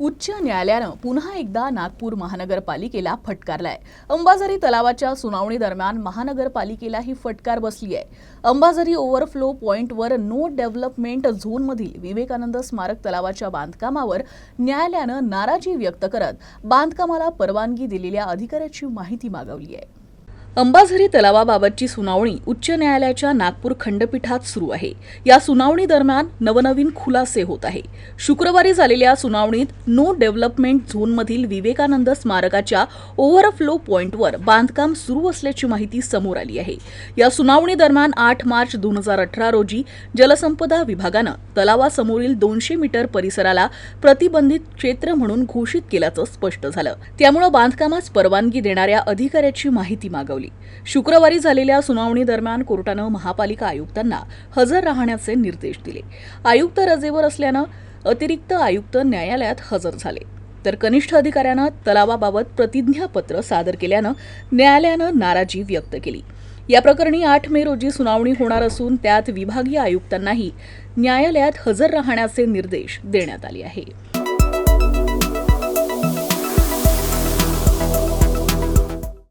उच्च न्यायालयानं पुन्हा एकदा नागपूर महानगरपालिकेला फटकारलाय. अंबाझरी तलावाच्या सुनावणी दरम्यान महानगरपालिकेलाही फटकार बसली आहे अंबाझरी ओव्हरफ्लो पॉइंटवर नो डेव्हलपमेंट झोनमधील विवेकानंद स्मारक तलावाच्या बांधकामावर न्यायालयानं नाराजी व्यक्त करत बांधकामाला परवानगी दिलेल्या अधिकाऱ्याची माहिती मागवली आहे अंबाझरी तलावाबाबतची सुनावणी उच्च न्यायालयाच्या नागपूर खंडपीठात सुरू आहे. या सुनावणी दरम्यान नवनवीन खुलासे होत आहे. शुक्रवारी झालेल्या सुनावणीत नो डेव्हलपमेंट झोनमधील विवेकानंद स्मारकाच्या ओव्हरफ्लो पॉइंटवर बांधकाम सुरू असल्याची माहिती समोर आली आहे. या सुनावणी दरम्यान आठ मार्च दोन हजार अठरा रोजी जलसंपदा विभागानं तलावासमोरील दोनशे मीटर परिसराला प्रतिबंधित क्षेत्र म्हणून घोषित केल्याचं स्पष्ट झालं. त्यामुळे बांधकामास परवानगी देणाऱ्या अधिकाऱ्याची माहिती मागवली. शुक्रवारी झालेल्या सुनावणी दरम्यान कोर्टानं महापालिका आयुक्तांना हजर राहण्याचे निर्देश दिले. आयुक्त रजेवर असल्यानं अतिरिक्त आयुक्त न्यायालयात हजर झाले. तर कनिष्ठ अधिकाऱ्यानं तलावाबाबत प्रतिज्ञापत्र सादर केल्यानं न्यायालयानं नाराजी व्यक्त केली. या प्रकरणी आठ मे रोजी सुनावणी होणार असून त्यात विभागीय आयुक्तांनाही न्यायालयात हजर राहण्याचे निर्देश देण्यात आले आहे.